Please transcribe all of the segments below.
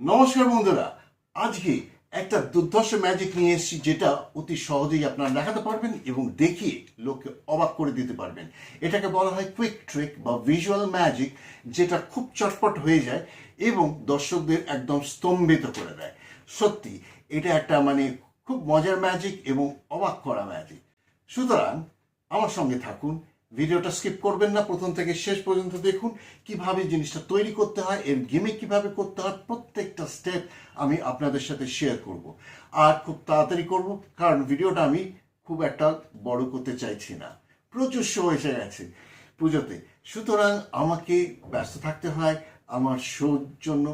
নমস্কার বন্ধুরা, আজকে একটা দুর্ধর্ষ ম্যাজিক নিয়ে এসেছি যেটা অতি সহজেই আপনারা দেখাতে পারবেন এবং দেখিয়ে লোককে অবাক করে দিতে পারবেন। এটাকে বলা হয় কুইক ট্রিক বা ভিজুয়াল ম্যাজিক যেটা খুব চটপট হয়ে যায় এবং দর্শকদের একদম স্তম্ভিত করে দেয়। সত্যি, এটা একটা মানে খুব মজার ম্যাজিক এবং অবাক করা ম্যাজিক সুতরাং, আমার সঙ্গে থাকুন ভিডিওটা স্কিপ করবেন না, প্রথম থেকে শেষ পর্যন্ত দেখুন কীভাবে জিনিসটা তৈরি করতে হয়, এর গেমে কীভাবে করতে হয়, প্রত্যেকটা স্টেপ আমি আপনাদের সাথে শেয়ার করব। আর খুব তাড়াতাড়ি করব, কারণ ভিডিওটা আমি খুব একটা বড় করতে চাইছি না। প্রচুর শো এসে গেছে পুজোতে। সুতরাং আমাকে ব্যস্ত থাকতে হয় আমার শোর জন্য।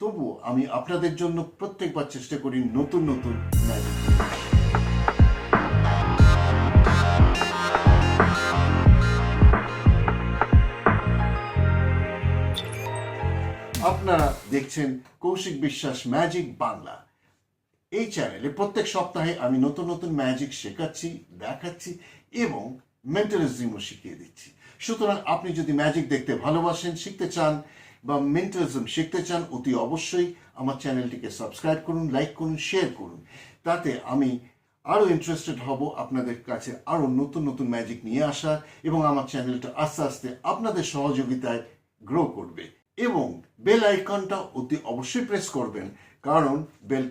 তবুও আমি আপনাদের জন্য প্রত্যেকবার চেষ্টা করি নতুন নতুন ম্যাজিক দেখছেন কৌশিক বিশ্বাস ম্যাজিক বাংলা এই চ্যানেলে প্রত্যেক সপ্তাহে আমি নতুন নতুন ম্যাজিক শেখাচ্ছি, দেখাচ্ছি এবং মেন্টালিজমও শিখিয়ে দিচ্ছি। সুতরাং আপনি যদি ম্যাজিক দেখতে ভালোবাসেন, শিখতে চান বা মেন্টালিজম শিখতে চান, অতি অবশ্যই আমার চ্যানেলটিকে সাবস্ক্রাইব করুন লাইক করুন শেয়ার করুন। তাতে আমি আরও ইন্টারেস্টেড হব আপনাদের কাছে আরও নতুন নতুন ম্যাজিক নিয়ে আসার এবং আমার চ্যানেলটা আস্তে আস্তে আপনাদের সহযোগিতায় গ্রো করবে। এবং বেল আইকনটা অতি অবশ্যই প্রেস করবেন। কারণ বেল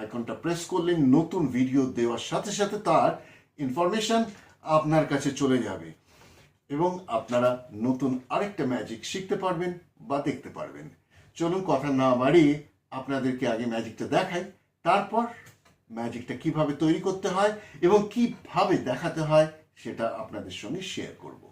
আইকনটা প্রেস করলে নতুন ভিডিও দেওয়ার সাথে সাথে তার ইনফরমেশন আপনার কাছে চলে যাবে এবং আপনারা নতুন আরেকটা ম্যাজিক শিখতে পারবেন বা দেখতে পারবেন। চলুন কথা না বাড়িয়ে আপনাদেরকে আগে ম্যাজিকটা দেখাই, তারপর ম্যাজিকটা কীভাবে তৈরি করতে হয় এবং কীভাবে দেখাতে হয় সেটা আপনাদের সঙ্গে শেয়ার করব।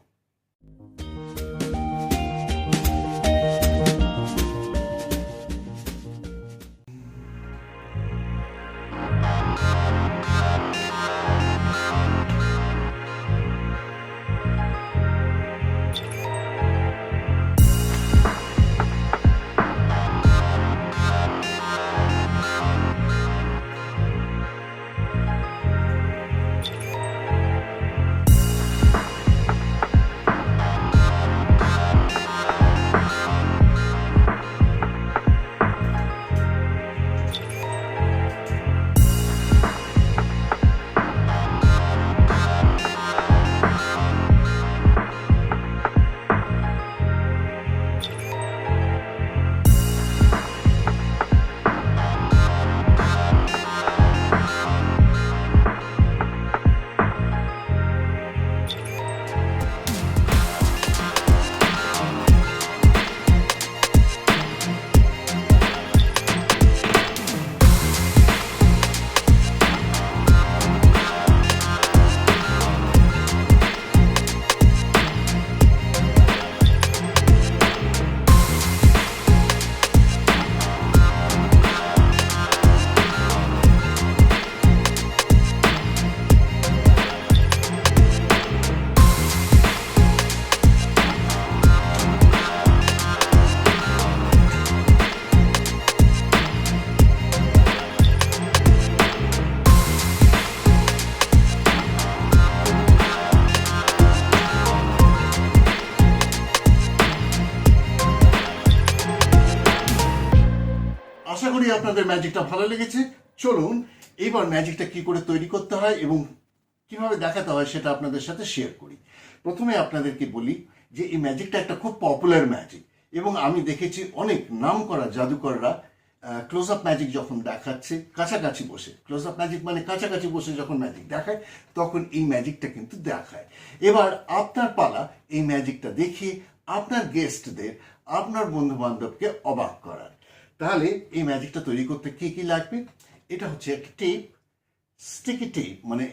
ম্যাজিকটা ভালো লেগেছে। চলুন এবার ম্যাজিকটা কি করে তৈরি করতে হয় এবং কীভাবে দেখাতে হয় সেটা আপনাদের সাথে শেয়ার করি। প্রথমে আপনাদেরকে বলি যে এই ম্যাজিকটা একটা খুব পপুলার ম্যাজিক এবং আমি দেখেছি অনেক নাম করা জাদুকররা ক্লোজ আপ ম্যাজিক যখন দেখাচ্ছে, কাছাকাছি বসে। ক্লোজ আপ ম্যাজিক মানে কাছাকাছি বসে যখন ম্যাজিক দেখায়, তখন এই ম্যাজিকটা কিন্তু দেখায়। এবার আপনার পালা এই ম্যাজিকটা দেখিয়ে আপনার গেস্টদের আপনার বন্ধু বান্ধবকে অবাক করার তাহলে এই ম্যাজিকটা তৈরি করতে কি কি লাগবে? এটা হচ্ছে একটা টেপ স্টিকি টেপ মানে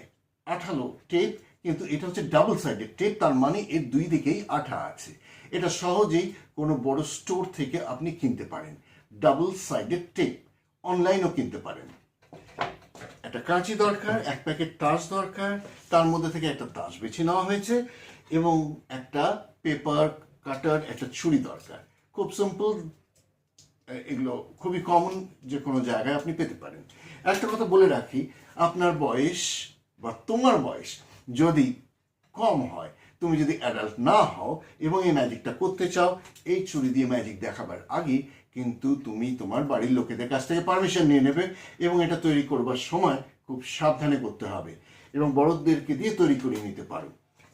আঠালো টেপ, কিন্তু এটা হচ্ছে ডাবল সাইডেড টেপ তার মানে এর দুই দিকেই আঠা আছে। এটা সহজেই কোনো বড় স্টোর থেকে আপনি কিনতে পারেন। ডাবল সাইডেড টেপ অনলাইনও কিনতে পারেন। একটা কাঁচি দরকার, এক প্যাকেট তাস দরকার, তার মধ্যে থেকে একটা তাস বেছে নেওয়া হয়েছে, এবং একটা পেপার কাটার একটা ছুরি দরকার। খুব সিম্পল এগুলো খুবই কমন যে কোনো জায়গায় আপনি পেতে পারেন। একটা কথা বলে রাখি, আপনার বয়স বা তোমার বয়স যদি কম হয়, তুমি যদি অ্যাডাল্ট না হও এবং এই ম্যাজিকটা করতে চাও, এই ছুরি দিয়ে ম্যাজিক দেখাবার আগে কিন্তু তুমি তোমার বাড়ির লোকেদের কাছ থেকে পারমিশন নিয়ে নেবে এবং এটা তৈরি করবার সময় খুব সাবধানে করতে হবে এবং বড়দেরকে দিয়ে তৈরি করে নিতে পারো।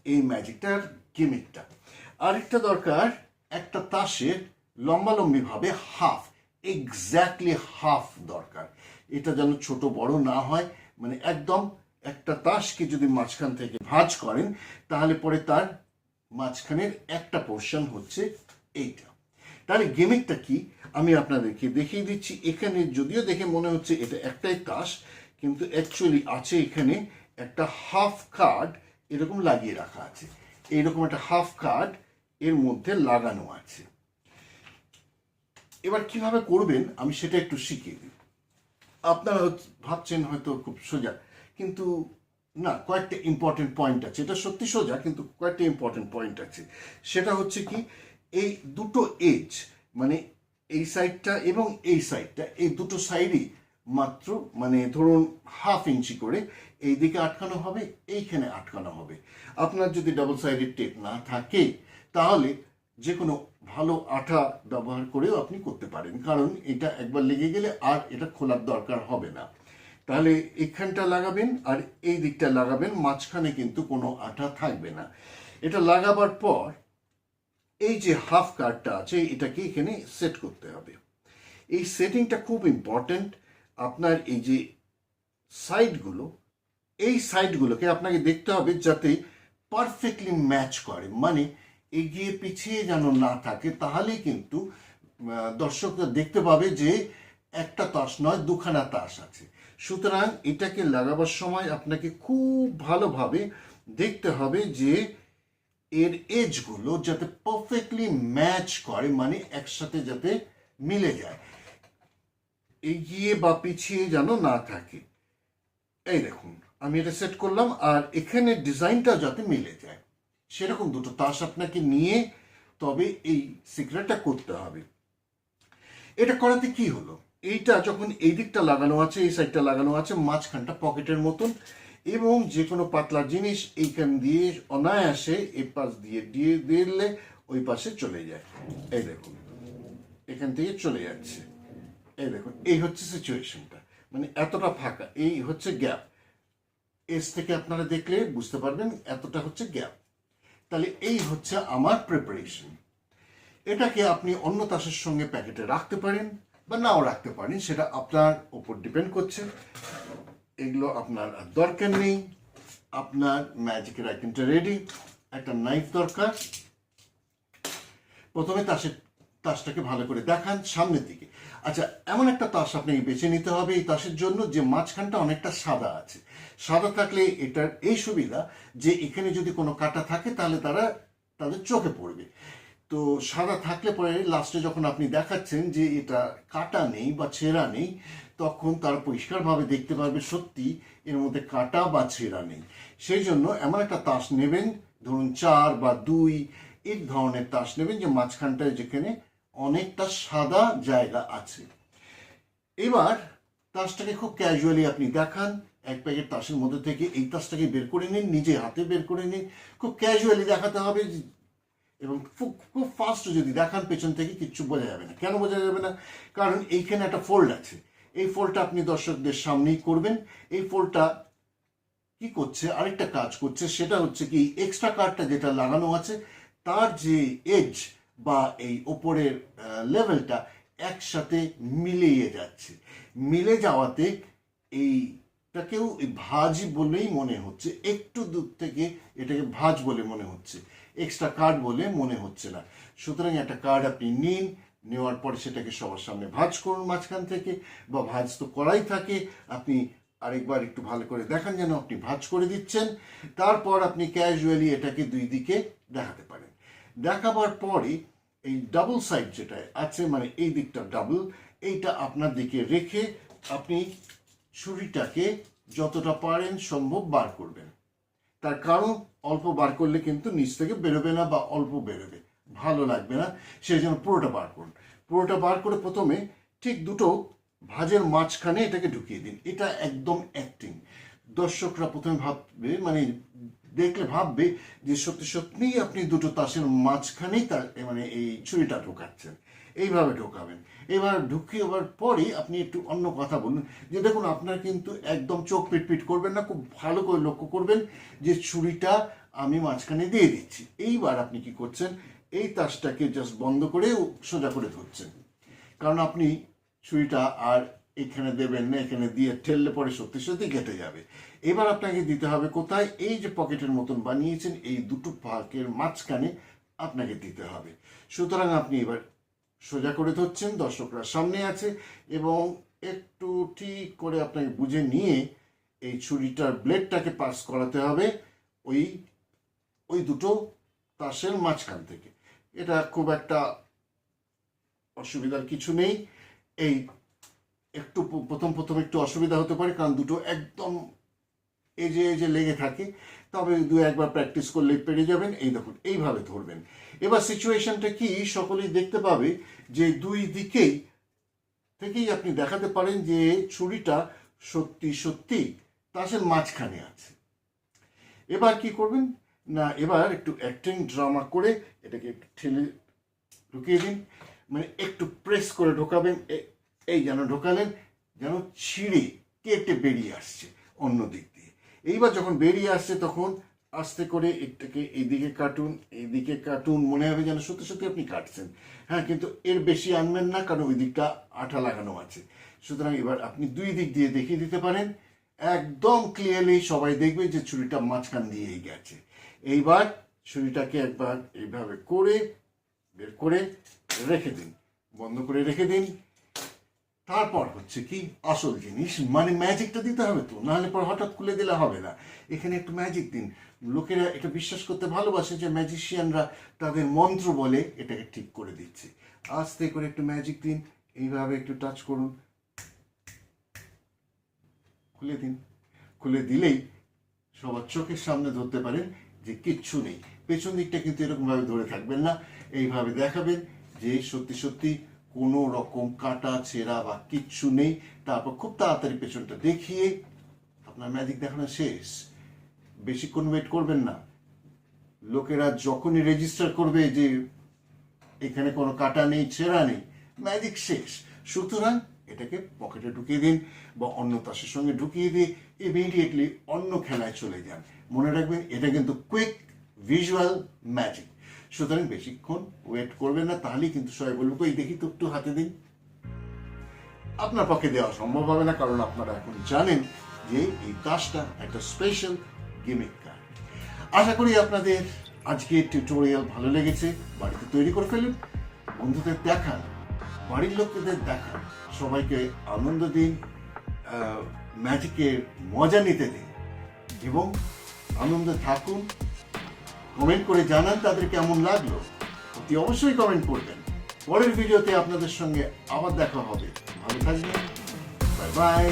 এই ম্যাজিকটার গেমিকটা আরেকটা দরকার, একটা তাসের লম্বালম্বি ভাবে হাফ এক্স্যাক্টলি হাফ দরকার। এটা যেন ছোট বড় না হয় মানে একদম একটা তাসকে যদি মাঝখান থেকে ভাঁজ করেন, তাহলে পরে তার মাঝখানের একটা পোর্শন হচ্ছে এইটা। তাহলে গেমিকটা কি? আমি আপনাদেরকে দেখিয়ে দিচ্ছি। এখানে যদিও দেখে মনে হচ্ছে এটা একটাই তাস, কিন্তু অ্যাকচুয়ালি আছে এখানে একটা হাফ কার্ড এরকম লাগিয়ে রাখা আছে। এইরকম একটা হাফ কার্ড এর মধ্যে লাগানো আছে। এবার কীভাবে করবেন, আমি সেটা একটু শিখিয়ে দিই। আপনারা ভাবছেন হয়তো খুব সোজা, কিন্তু না, কয়েকটা ইম্পর্টেন্ট পয়েন্ট আছে। এটা সত্যি সোজা, কিন্তু কয়েকটা ইম্পর্টেন্ট পয়েন্ট আছে। সেটা হচ্ছে কি, এই দুটো এজ মানে এই সাইডটা এবং এই সাইডটা এই দুটো সাইডই মাত্র মানে ধরুন হাফ ইঞ্চি করে এই দিকে আটকানো হবে, এইখানে আটকানো হবে। আপনার যদি ডাবল সাইডের টেপ না থাকে, তাহলে যে কোনো ভালো আঠা ব্যবহার করেও আপনি করতে পারেন। কারণ এটা একবার লেগে গেলে আর এটা খোলার দরকার হবে না। তাহলে এখানটা লাগাবেন আর এই দিকটা লাগাবেন, মাঝখানে কিন্তু কোনো আঠা থাকবে না। এটা লাগাবার পর এই যে হাফ কার্ডটা আছে, এটাকে এখানে সেট করতে হবে। এই সেটিংটা খুব ইম্পর্ট্যান্ট। আপনার এই যে সাইডগুলো, এই সাইডগুলোকে আপনাকে দেখতে হবে যাতে পারফেক্টলি ম্যাচ করে। মানে এগিয়ে পিছিয়ে যেন না থাকে, তাহলেই কিন্তু দর্শকরা দেখতে পাবে যে একটা তাস নয়, দুখানা তাস আছে। সুতরাং এটাকে লাগাবার সময় আপনাকে খুব ভালোভাবে দেখতে হবে যে এর এজগুলো যাতে পারফেক্টলি ম্যাচ করে মানে একসাথে যাতে মিলে যায়। এগিয়ে বা পিছিয়ে যেন না থাকে। এই দেখুন, আমি এটা সেট করলাম, আর এখানে ডিজাইনটা যাতে মিলে যায়। সেরকম দুটো তাস আপনাকে নিয়ে তবে এই সিক্রেটটা করতে হবে। এটা করাতে কি হলো? এইটা যখন এই দিকটা লাগানো আছে, এই সাইডটা লাগানো আছে, মাঝখানটা পকেটের মতন এবং যে কোনো পাতলা জিনিস এইখান দিয়ে অনায়াসে এই পাশ দিয়ে দিয়ে দিলে ওই পাশে চলে যায়। এই দেখুন, এখান থেকে চলে যাচ্ছে। এই দেখুন, এই হচ্ছে সিচুয়েশনটা মানে এতটা ফাঁকা, এই হচ্ছে গ্যাপ এস থেকে আপনারা দেখলে বুঝতে পারবেন এতটা হচ্ছে গ্যাপ তাহলে এই হচ্ছে আমার প্রিপারেশন এটাকে আপনি অন্য তাসের সঙ্গে প্যাকেটে রাখতে পারেন বা নাও রাখতে পারেন, সেটা আপনার উপর ডিপেন্ড করছে। এগুলো আপনার দরকার নেই। আপনার ম্যাজিকের আইটেমটা রেডি একটা নাইফ দরকার। প্রথমে তাসের, তাসটাকে ভালো করে দেখান সামনের দিকে। আচ্ছা এমন একটা তাস আপনাকে বেছে নিতে হবে এই তাসের জন্য যে মাঝখানটা অনেকটা সাদা আছে। সাদা থাকলে এটার এই সুবিধা যে এখানে যদি কোনো কাটা থাকে তাহলে তারা তাদের চোখে পড়বে। তো সাদা থাকলে পরে লাস্টে যখন আপনি দেখাচ্ছেন যে এটা কাটা নেই বা ছেঁড়া নেই, তখন তারা পরিষ্কারভাবে দেখতে পারবে সত্যি এর মধ্যে কাটা বা ছেঁড়া নেই। সেই জন্য এমন একটা তাস নেবেন, ধরুন চার বা দুই, এই ধরনের তাস নেবেন যে মাঝখানটায় যেখানে অনেকটা সাদা জায়গা আছে। এবার তাসটাকে খুব ক্যাজুয়ালি আপনি দেখান, এক প্যাকেট তাসের মধ্যে থেকে এই তাসটাকে বের করে নিন, নিজে হাতে বের করে নিন। খুব ক্যাজুয়ালি দেখাতে হবে এবং খুব খুব ফাস্ট যদি দেখান, পেছন থেকে কিচ্ছু বোঝা যাবে না। কেন বোঝা যাবে না? কারণ এইখানে একটা ফোল্ড আছে। এই ফোল্ডটা আপনি দর্শকদের সামনেই করবেন। এই ফোল্ডটা কি করছে? আরেকটা কাজ করছে, সেটা হচ্ছে কি এক্সট্রা কার্ডটা যেটা লাগানো আছে, তার যে এজ বা এই ওপরের লেভেলটা একসাথে মিলিয়ে যাচ্ছে। মিলে যাওয়াতে এইটাকেও এই ভাজ বলেই মনে হচ্ছে। একটু দূর থেকে এটাকে ভাজ বলে মনে হচ্ছে। এক্সট্রা কার্ড বলে মনে হচ্ছে না। সুতরাং একটা কার্ড আপনি নিন, নেওয়ার পরে সেটাকে সবার সামনে ভাজ করুন মাঝখান থেকে বা ভাজ তো করাই থাকে। আপনি আরেকবার একটু ভালো করে দেখান যেন আপনি ভাজ করে দিচ্ছেন। তারপর আপনি ক্যাজুয়ালি এটাকে দুই দিকে দেখাতে পারেন। দেখাবার পরে এই ডাবল সাইড যেটা আছে মানে এই দিকটা ডাবল এইটা আপনার দিকে রেখে আপনি ছুরিটাকে যতটা পারেন সম্ভব বার করবেন। তার কারণ, অল্প বার করলে কিন্তু নিচ থেকে বেরোবে না বা অল্প বেরোবে। ভালো লাগবে না, সেই জন্য পুরোটা বার করুন। পুরোটা বার করে প্রথমে ঠিক দুটো ভাজের মাঝখানে এটাকে ঢুকিয়ে দিন। এটা একদম অ্যাক্টিং দর্শকরা প্রথমে ভাববে মানে দেখলে ভাববে যে সত্যি সত্যিই আপনি দুটো তাসের মাঝখানেই তার মানে এই ছুরিটা ঢোকাচ্ছেন। এইভাবে ঢোকাবেন। এবার ঢুকিয়ে আবার পরে আপনি একটু অন্য কথা বলুন। যে দেখুন, আপনার কিন্তু একদম চোখ পিটপিট করবেন না, খুব ভালো করে লক্ষ্য করবেন যে ছুরিটা আমি মাঝখানে দিয়ে দিচ্ছি। এইবার আপনি কি করছেন? এই তাসটাকে জাস্ট বন্ধ করে সোজা করে ধরছেন। কারণ আপনি ছুরিটা আর এখানে দেবেন না, এখানে দিয়ে ঠেললে পরে সত্যি সত্যি কেটে যাবে। এবার আপনাকে দিতে হবে কোথায়? এই যে পকেটের মতন বানিয়েছেন, এই দুটো পাকের মাঝখানে আপনাকে দিতে হবে। সুতরাং আপনি এবার সোজা করে ধরছেন, দর্শকরা সামনে আছে এবং একটু ঠিক করে আপনাকে বুঝে নিয়ে এই ছুরিটার ব্লেডটাকে পাস করাতে হবে ওই ওই দুটো তাসের মাঝখান থেকে। এটা খুব একটা অসুবিধার কিছু নেই। এই একটু প্রথম প্রথম একটু অসুবিধা হতে পারে, কারণ দুটো একদম এজে এজে লেগে থাকে, তবে দু একবার প্র্যাকটিস করলে পেরে যাবেন। এই দেখুন, এইভাবে ধরবেন। এবার সিচুয়েশনটা কি? সকলেই দেখতে পাবে যে দুই দিকেই থেকেই আপনি দেখাতে পারেন যে ছুরিটা সত্যি সত্যি তাসের মাঝখানে আছে। এবার কি করবেন? না, এবার একটু অ্যাক্টিং ড্রামা করে এটাকে একটু ঠেলে ঢুকিয়ে দিন। মানে একটু প্রেস করে ঢোকাবেন এই যেন ঢোকালেন, যেন ছিঁড়ে কেটে বেরিয়ে আসছে অন্য দিক দিয়ে। এইবার যখন বেরিয়ে আসছে তখন আস্তে করে এটাকে এইদিকে কাটুন এইদিকে কাটুন, মনে হবে যেন সত্যি সত্যি আপনি কাটছেন। হ্যাঁ কিন্তু এর বেশি আনবেন না, কারণ ওই দিকটা আঠা লাগানো আছে। সুতরাং এবার আপনি দুই দিক দিয়ে দেখিয়ে দিতে পারেন। একদম ক্লিয়ারলি সবাই দেখবে যে ছুরিটা মাঝখান দিয়েই গেছে। এইবার ছুরিটাকে একবার এইভাবে করে, বের করে রেখে দিন, বন্ধ করে রেখে দিন। তারপর হচ্ছে কি, আসল জিনিস মানে ম্যাজিকটা দিতে হবে তো, নাহলে পর হঠাৎ খুলে দিলে হবে না। এখানে একটু ম্যাজিক দিন। লোকেরা এটা বিশ্বাস করতে ভালোবাসে যে ম্যাজিশিয়ানরা তাদের মন্ত্র বলে এটাকে ঠিক করে দিচ্ছে। আস্তে করে একটু ম্যাজিক দিন, এইভাবে একটু টাচ করুন। খুলে দিন। খুলে দিলেই সবার চোখের সামনে ধরতে পারেন যে কিচ্ছু নেই। পেছন দিকটা কিন্তু এরকমভাবে ধরে থাকবেন না। এইভাবে দেখাবেন যে সত্যি সত্যি কোনো রকম কাটা, ছেঁড়া বা কিচ্ছু নেই। তারপর খুব তাড়াতাড়ি পেছনটা দেখিয়ে আপনার ম্যাজিক দেখানো শেষ। বেশিক্ষণ ওয়েট করবেন না। লোকেরা যখনই রেজিস্টার করবে যে এখানে কোনো কাটা নেই, ছেঁড়া নেই, ম্যাজিক শেষ। সুতরাং এটাকে পকেটে ঢুকিয়ে দিন বা অন্য তাসের সঙ্গে ঢুকিয়ে দিয়ে ইমিডিয়েটলি অন্য খেলায় চলে যান। মনে রাখবেন, এটা কিন্তু কুইক ভিজুয়াল ম্যাজিক সুতরাং বেশিক্ষণ ওয়েট করবেন না, তাহলেই কিন্তু সবাই বলব কই দেখি তো একটু হাতে দিন। আপনার পক্ষে দেওয়া সম্ভব হবে না, কারণ আপনারা এখন জানেন যে এই কাজটা একটা স্পেশাল গেমিং কার্ড আশা করি আপনাদের আজকে টিউটোরিয়াল ভালো লেগেছে, বাড়িতে তৈরি করে ফেলুন, বন্ধুদের দেখান, বাড়ির লোকেদের দেখান, সবাইকে আনন্দ দিন ম্যাজিকের মজা নিতে দিন, এবং আনন্দে থাকুন কমেন্ট করে জানান তাদের কেমন লাগল। অতি অবশ্যই কমেন্ট করবেন। পরের ভিডিওতে আপনাদের সঙ্গে আবার দেখা হবে। ভালো থাকবেন। Bye bye